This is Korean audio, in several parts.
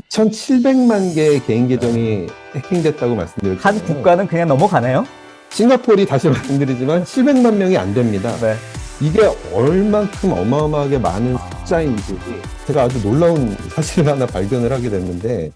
2,700만 개의 개인 계정이 해킹됐다고 말씀드렸죠. 한 국가는 그냥 넘어가네요. 싱가포르이 다시 말씀드리지만 700만 명이 안 됩니다. 네. 이게 얼만큼 어마어마하게 많은 숫자인지 제가 아주 놀라운 사실을 하나 발견을 하게 됐는데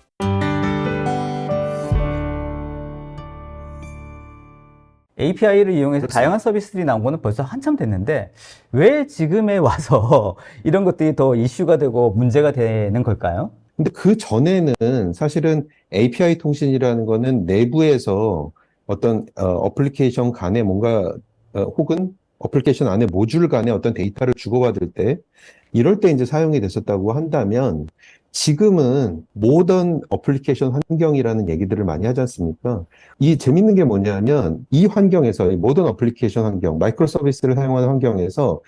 API를 이용해서. 다양한 서비스들이 나온 거는 벌써 한참 됐는데 왜 지금에 와서 이런 것들이 더 이슈가 되고 문제가 되는 걸까요? 근데 그 전에는 사실은 API 통신이라는 거는 내부에서 어떤 어, 어플리케이션 간에 뭔가 어, 혹은 어플리케이션 안에 모듈 간에 어떤 데이터를 주고받을 때 이럴 때 이제 사용이 됐었다고 한다면 지금은 모던 어플리케이션 환경이라는 얘기들을 많이 하지 않습니까? 이 재밌는 게 뭐냐면 이 환경에서 이 모던 어플리케이션 환경, 마이크로 서비스를 사용하는 환경에서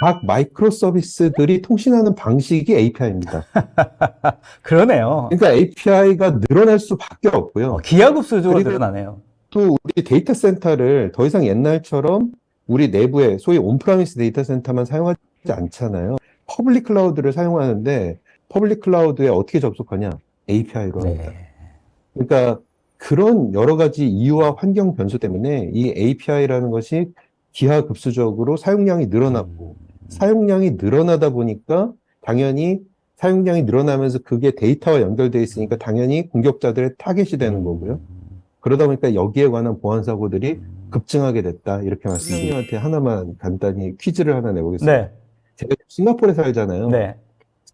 각 마이크로 서비스들이 통신하는 방식이 API입니다. 그러네요. 그러니까 API가 늘어날 수밖에 없고요. 어, 기하급수적으로 늘어나네요. 또 우리 데이터 센터를 더 이상 옛날처럼 우리 내부에 소위 온프라미스 데이터 센터만 사용하지 않잖아요. 퍼블릭 클라우드를 사용하는데 퍼블릭 클라우드에 어떻게 접속하냐? API로 합니다. 네. 그러니까 그런 여러 가지 이유와 환경 변수 때문에 이 API라는 것이 기하급수적으로 사용량이 늘어났고 사용량이 늘어나다 보니까 당연히 사용량이 늘어나면서 그게 데이터와 연결돼 있으니까 당연히 공격자들의 타겟이 되는 거고요. 그러다 보니까 여기에 관한 보안 사고들이 급증하게 됐다 이렇게 말씀드리는데 하나만 간단히 퀴즈를 하나 내보겠습니다. 네. 제가 싱가포르에 살잖아요. 네.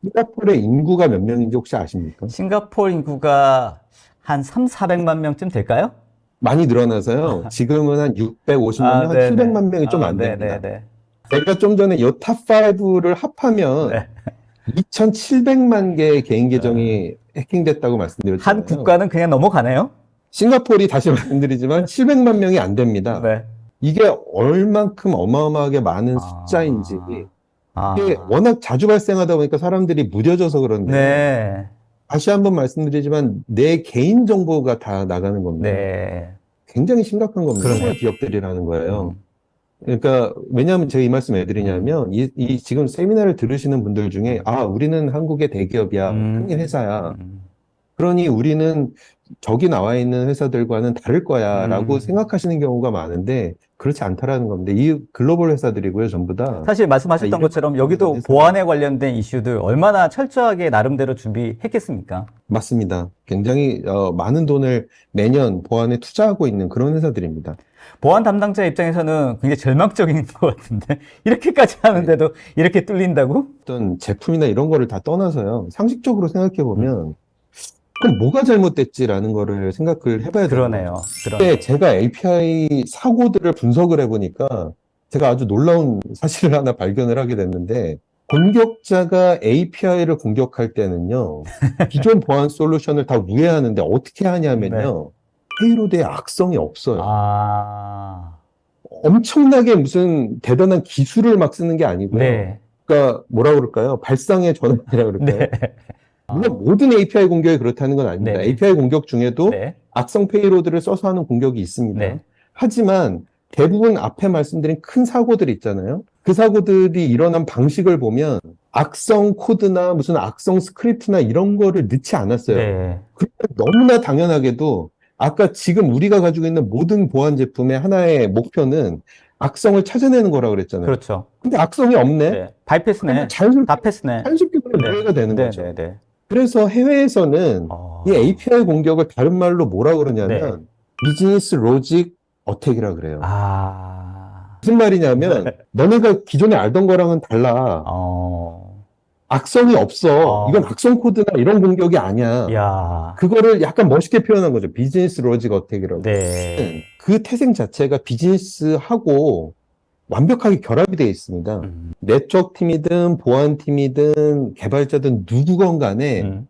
싱가포르의 인구가 몇 명인지 혹시 아십니까? 싱가포르 인구가 한 3, 400만 명쯤 될까요? 많이 늘어나서요. 지금은 한 650만 명, 한 네네. 700만 명이 좀 아, 안 됩니다. 네네네. 제가 좀 전에 이 탑5를 합하면 네. 2,700만 개의 개인 계정이 해킹됐다고 말씀드렸잖아요. 한 국가는 그냥 넘어가네요. 싱가포르이 다시 말씀드리지만 700만 명이 안 됩니다. 네. 이게 얼만큼 어마어마하게 많은 아. 숫자인지 아. 이게 워낙 자주 발생하다 보니까 사람들이 무뎌져서 그런데 네. 다시 한번 말씀드리지만 내 개인 정보가 다 나가는 겁니다. 네. 굉장히 심각한 겁니다. 그러네요. 기업들이라는 거예요. 음. 그러니까 왜냐하면 제가 이 말씀 왜 드리냐면 이, 이 지금 세미나를 들으시는 분들 중에 아 우리는 한국의 대기업이야 음. 큰 회사야 음. 그러니 우리는 저기 나와 있는 회사들과는 다를 거야라고 음. 생각하시는 경우가 많은데 그렇지 않다라는 겁니다. 이 글로벌 회사들이고요 전부 다 사실 말씀하셨던 아, 이런 것처럼 여기도 부분에서- 보안에 관련된 이슈들 얼마나 철저하게 나름대로 준비했겠습니까? 맞습니다. 굉장히 어, 많은 돈을 매년 보안에 투자하고 있는 그런 회사들입니다. 보안 담당자 입장에서는 굉장히 절망적인 것 같은데 이렇게까지 하는데도 이렇게 뚫린다고? 어떤 제품이나 이런 거를 다 떠나서요. 상식적으로 생각해 보면 음. 그럼 뭐가 잘못됐지라는 거를 생각을 해봐야 되는 그러네요. 그러네요. 근데 제가 API 사고들을 분석을 해보니까 제가 아주 놀라운 사실을 하나 발견을 하게 됐는데 공격자가 API를 공격할 때는요 기존 보안 솔루션을 다 우회하는데 어떻게 하냐면요 페이로드에 악성이 없어요. 아, 엄청나게 무슨 대단한 기술을 막 쓰는 게 아니고요. 네. 그러니까 뭐라 그럴까요? 발상의 전환이라고 그럴까요? 네. 물론 모든 API 공격이 그렇다는 건 아닙니다. 네. API 공격 중에도 네. 악성 페이로드를 써서 하는 공격이 있습니다. 네. 하지만 대부분 앞에 말씀드린 큰 사고들 있잖아요. 그 사고들이 일어난 방식을 보면 악성 코드나 무슨 악성 스크립트나 이런 거를 넣지 않았어요. 네. 그러니까 너무나 당연하게도 아까 지금 우리가 가지고 있는 모든 보안 제품의 하나의 목표는 악성을 찾아내는 거라고 그랬잖아요. 그렇죠. 근데 악성이 없네. 네. 바이패스네. 자연스럽게, 다 패스네. 자연스럽게 그냥 네. 무해가 되는 네, 거죠. 네, 네. 그래서 해외에서는 어. 이 API 공격을 다른 말로 뭐라 네. 그러냐면 비즈니스 로직 어택이라 그래요. 아, 무슨 말이냐면 네. 너네가 기존에 알던 거랑은 달라. 어, 악성이 없어. 어. 이건 악성 코드나 이런 공격이 아니야. 야, 그거를 약간 멋있게 표현한 거죠. 비즈니스 로직 어택이라고. 네. 그 태생 자체가 비즈니스하고 완벽하게 결합이 되어 있습니다. 음, 네트워크 팀이든 보안 팀이든 개발자든 누구건 간에 음.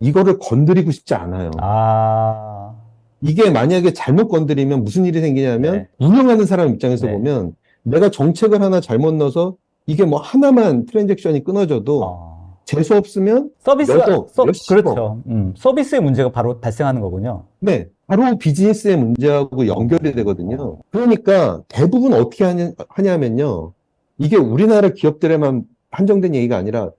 이거를 건드리고 싶지 않아요. 아, 이게 만약에 잘못 건드리면 무슨 일이 생기냐면 네. 운영하는 사람 입장에서 네. 보면 내가 정책을 하나 잘못 넣어서 이게 뭐 하나만 트랜잭션이 끊어져도 어. 재수 없으면 서비스가, 몇 억, 서, 몇십억. 그렇죠. 음, 서비스의 문제가 바로 발생하는 거군요. 네 바로 비즈니스의 문제하고 연결이 되거든요. 그러니까 대부분 어떻게 하냐, 하냐 면요 이게 우리나라 기업들에만 한정된 얘기가 아니라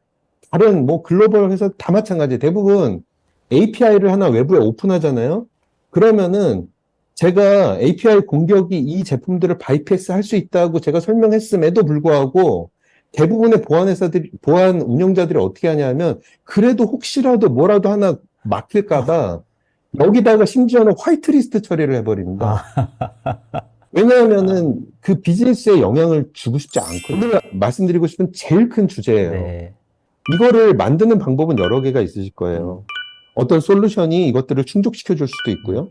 다른 뭐 글로벌 회사 다 마찬가지. 대부분 API를 하나 외부에 오픈하잖아요. 그러면은 제가 API 공격이 이 제품들을 바이패스 할 수 있다고 제가 설명했음에도 불구하고 대부분의 보안 회사들이, 보안 운영자들이 어떻게 하냐면 그래도 혹시라도 뭐라도 하나 막힐까봐 여기다가 심지어는 화이트리스트 처리를 해버립니다. 왜냐하면은 그 비즈니스에 영향을 주고 싶지 않거든요. 오늘 말씀드리고 싶은 제일 큰 주제예요. 네. 이거를 만드는 방법은 여러 개가 있으실 거예요. 어떤 솔루션이 이것들을 충족시켜 줄 수도 있고요.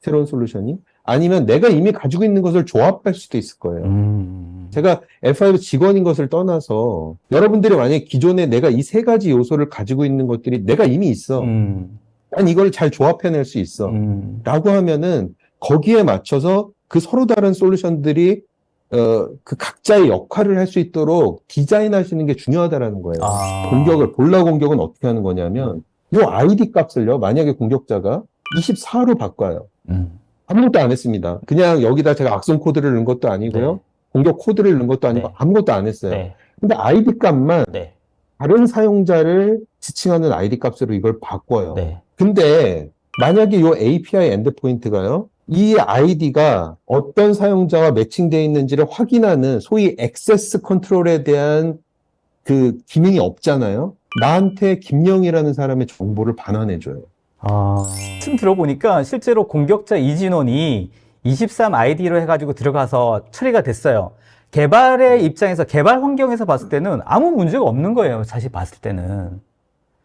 새로운 솔루션이. 아니면 내가 이미 가지고 있는 것을 조합할 수도 있을 거예요. 음. 제가 F5 직원인 것을 떠나서 여러분들이 만약에 기존에 내가 이 세 가지 요소를 가지고 있는 것들이 내가 이미 있어. 음. 난 이걸 잘 조합해낼 수 있어. 음. 라고 하면은 거기에 맞춰서 그 서로 다른 솔루션들이 어, 그 각자의 역할을 할 수 있도록 디자인하시는 게 중요하다라는 거예요. 아. 공격을, 볼라 공격은 어떻게 하는 거냐면, 요 아이디 값을요, 만약에 공격자가 24로 바꿔요. 음. 아무것도 안 했습니다. 그냥 여기다 제가 악성 코드를 넣은 것도 아니고요. 네. 공격 코드를 넣은 것도 아니고 네. 아무것도 안 했어요. 네. 근데 아이디 값만 네. 다른 사용자를 지칭하는 아이디 값으로 이걸 바꿔요. 네. 근데 만약에 요 API 엔드포인트가요, 이 아이디가 어떤 사용자와 매칭되어 있는지를 확인하는 소위 액세스 컨트롤에 대한 그 기능이 없잖아요. 나한테 김영이라는 사람의 정보를 반환해줘요. 아. 말씀 들어보니까 실제로 공격자 이진원이 23 아이디로 해가지고 들어가서 처리가 됐어요. 개발의 입장에서 개발 환경에서 봤을 때는 아무 문제가 없는 거예요. 사실 봤을 때는.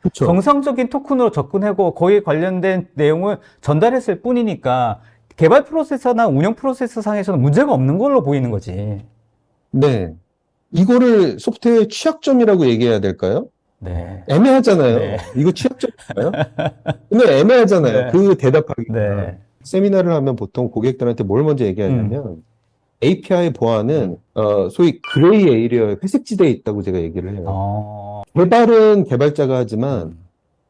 그렇죠. 정상적인 토큰으로 접근하고 거기에 관련된 내용을 전달했을 뿐이니까 개발 프로세서나 운영 프로세서 상에서는 문제가 없는 걸로 보이는 거지. 네. 이거를 소프트웨어의 취약점이라고 얘기해야 될까요? 네. 애매하잖아요. 네. 이거 취약점인가요? 근데 애매하잖아요. 네. 그 대답하기가. 네. 세미나를 하면 보통 고객들한테 뭘 먼저 얘기하냐면 API 보안은 어, 소위 그레이 에이리어에 회색지대에 있다고 제가 얘기를 해요. 어. 개발은 개발자가 하지만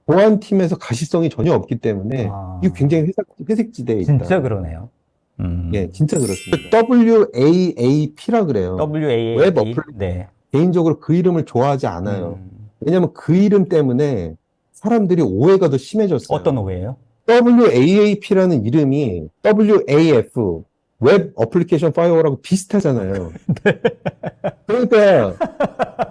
보안팀에서 가시성이 전혀 없기 때문에 아. 이거 굉장히 회색, 회색지대에 있다. 진짜 그러네요. 음. 예, 진짜 그렇습니다. WAAP라 그래요. WAA. 웹 어플- 네. 개인적으로 그 이름을 좋아하지 않아요. 음. 왜냐면 그 이름 때문에 사람들이 오해가 더 심해졌어요. 어떤 오해예요? WAAP라는 이름이 WAF 웹 어플리케이션 파이어라고 비슷하잖아요. 네. 그러니까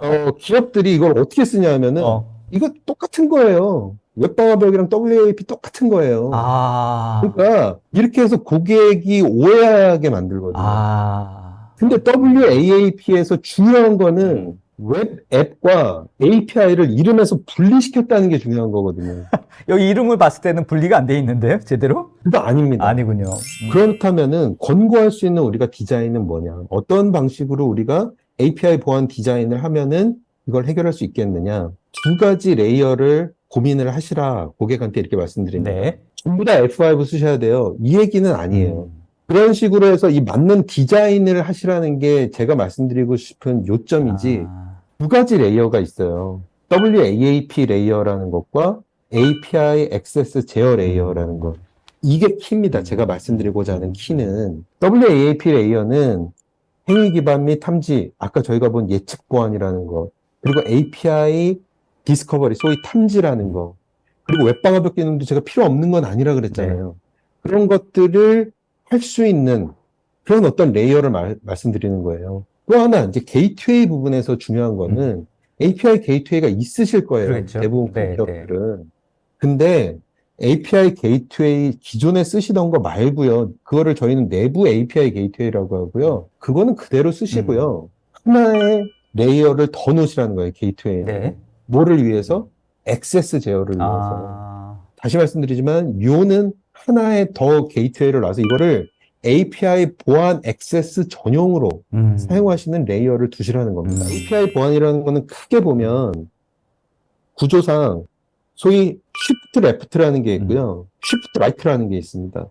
어, 기업들이 이걸 어떻게 쓰냐면은 어. 이거 똑같은 거예요. 웹방화벽이랑 WAP 똑같은 거예요. 아. 그러니까 이렇게 해서 고객이 오해하게 만들거든요. 아. 근데 WAAP에서 중요한 거는 웹 앱과 API를 이름에서 분리시켰다는 게 중요한 거거든요. 여기 이름을 봤을 때는 분리가 안 돼 있는데요, 제대로? 그거 아닙니다. 아니군요. 음. 그렇다면은 권고할 수 있는 우리가 디자인은 뭐냐? 어떤 방식으로 우리가 API 보안 디자인을 하면은 이걸 해결할 수 있겠느냐? 두 가지 레이어를 고민을 하시라 고객한테 이렇게 말씀드립니다. 네. 전부 다 F5 쓰셔야 돼요. 이 얘기는 아니에요. 음. 그런 식으로 해서 이 맞는 디자인을 하시라는 게 제가 말씀드리고 싶은 요점이지 아. 두 가지 레이어가 있어요. WAAP 레이어라는 것과 API 액세스 제어 레이어라는 것. 이게 키입니다. 제가 말씀드리고자 하는 키는 WAAP 레이어는 행위 기반 및 탐지, 아까 저희가 본 예측 보안이라는 것, 그리고 API 디스커버리, 소위 탐지라는 거, 그리고 웹방화벽 기능도 제가 필요 없는 건 아니라 그랬잖아요. 그런 것들을 할 수 있는 그런 어떤 레이어를 말, 말씀드리는 거예요. 또 하나, 이제 게이트웨이 부분에서 중요한 거는 API 게이트웨이가 있으실 거예요. 그렇죠. 대부분 네, 기업들은. 근데 API 게이트웨이 기존에 쓰시던 거 말고요. 그거를 저희는 내부 API 게이트웨이라고 하고요. 그거는 그대로 쓰시고요. 하나의 레이어를 더 놓으시라는 거예요. 게이트웨이는. 네. 뭐를 위해서? 액세스 제어를 위해서. 아. 다시 말씀드리지만 요는 하나의 더 게이트웨이를 놔서 이거를 API 보안 액세스 전용으로 음. 사용하시는 레이어를 두시라는 겁니다. 음. API 보안이라는 거는 크게 보면 구조상 소위 Shift Left라는 게 있고요. Shift Right라는 게 있습니다.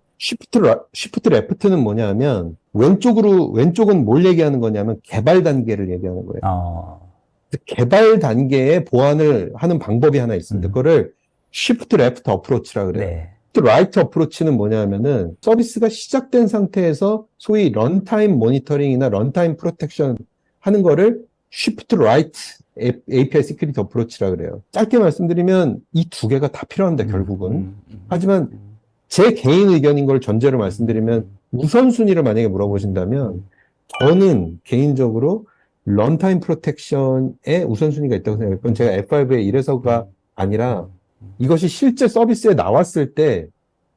라- Shift Left는 뭐냐면 왼쪽으로 왼쪽은 뭘 얘기하는 거냐면 개발 단계를 얘기하는 거예요. 어. 그래서 개발 단계에 보안을 하는 방법이 하나 있습니다. 음. 그거를 Shift Left Approach라 그래요. 네. 라이트 어프로치는 뭐냐면은 서비스가 시작된 상태에서 소위 런타임 모니터링이나 런타임 프로텍션 하는 거를 쉬프트 라이트 API 시큐리티 어프로치라 그래요. 짧게 말씀드리면 이 두 개가 다 필요합니다, 결국은. 음, 음. 하지만 제 개인 의견인 걸 전제로 말씀드리면 우선순위를 만약에 물어보신다면 저는 개인적으로 런타임 프로텍션에 우선순위가 있다고 생각해요. 그건 제가 F5에 이래서가 아니라 이것이 실제 서비스에 나왔을 때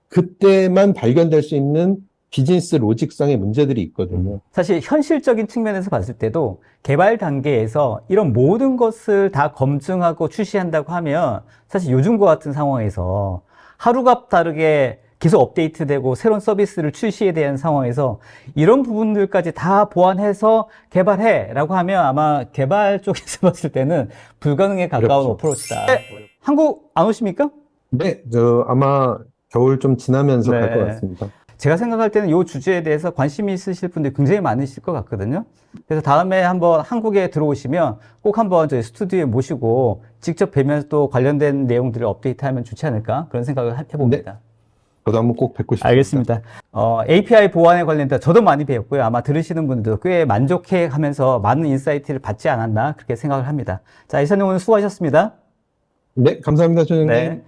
그때만 발견될 수 있는 비즈니스 로직상의 문제들이 있거든요. 사실 현실적인 측면에서 봤을 때도 개발 단계에서 이런 모든 것을 다 검증하고 출시한다고 하면 사실 요즘과 같은 상황에서 하루가 다르게 계속 업데이트되고 새로운 서비스를 출시해야 되는 상황에서 이런 부분들까지 다 보완해서 개발해 라고 하면 아마 개발 쪽에서 봤을 때는 불가능에 가까운 어렵죠. 어프로치다. 한국 안 오십니까? 네, 저 아마 겨울 좀 지나면서 갈것 네. 같습니다. 제가 생각할 때는 이 주제에 대해서 관심이 있으실 분들이 굉장히 많으실 것 같거든요. 그래서 다음에 한번 한국에 들어오시면 꼭 한번 저희 스튜디오에 모시고 직접 뵈면서 또 관련된 내용들을 업데이트하면 좋지 않을까 그런 생각을 해- 해봅니다. 저도 한번 꼭 뵙고 싶습니다. 알겠습니다. 어, API 보안에 관련해서 저도 많이 배웠고요. 아마 들으시는 분들도 꽤 만족해 하면서 많은 인사이트를 받지 않았나 그렇게 생각을 합니다. 자, 이사님 오늘 수고하셨습니다. 네, 감사합니다, 조정님. 네.